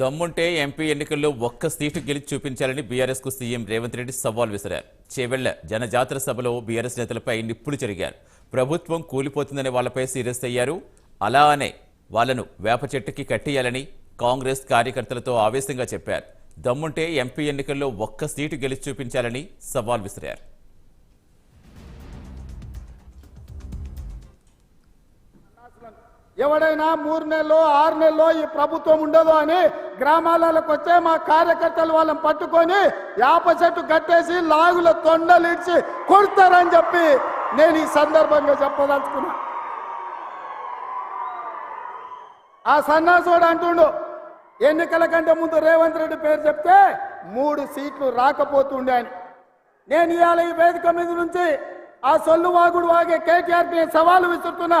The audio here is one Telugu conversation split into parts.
దమ్ముంటే ఎంపీ ఎన్నికల్లో ఒక్క సీటు గెలిచి చూపించాలని బీఆర్ఎస్కు సీఎం రేవంత్ రెడ్డి సవాల్ విసిరారు. చేవెళ్ళ జనజాతర సభలో బీఆర్ఎస్ నేతలపై నిప్పులు జరిగారు ప్రభుత్వం కూలిపోతుందని వాళ్ళపై సీరియస్ అయ్యారు. అలా అనే వాళ్ళను వేప చెట్టుకి కట్టేయాలని కాంగ్రెస్ కార్యకర్తలతో ఆవేశంగా చెప్పారు. దమ్ముంటే ఎంపీ ఎన్నికల్లో ఒక్క సీటు గెలిచి చూపించాలని సవాల్ విసిరారు. ఎవడైనా మూడు నెలలో ఆరు నెలలో ఈ ప్రభుత్వం ఉండదు అని గ్రామాలకు వచ్చే మా కార్యకర్తలు వాళ్ళని పట్టుకొని యాప చెట్టు కట్టేసి లాగుల తొండలిడ్చి కొడతారని చెప్పి నేను ఈ సందర్భంగా చెప్పదలుచుకున్నా. ఆ సన్నాసుడు అంటుండు ఎన్నికల కంటే ముందు రేవంత్ రెడ్డి పేరు చెప్తే మూడు సీట్లు రాకపోతుండే అని. నేను ఇవాళ ఈ వేదిక మీద నుంచి ఆ సొల్లు వాగుడు వాగే కేటీఆర్ సవాలు విసురుతున్నా.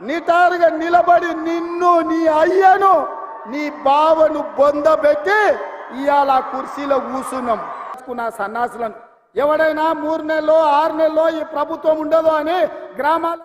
నిటారుగా నిలబడి నిన్ను నీ అయ్యను నీ బావను బొందబెట్టి ఇవాళ కుర్చీలో కూర్చున్నాం. నా సన్నాసులను ఎవడైనా మూడు నెలలో ఆరు నెలలో ఈ ప్రభుత్వం ఉండదు అని గ్రామాల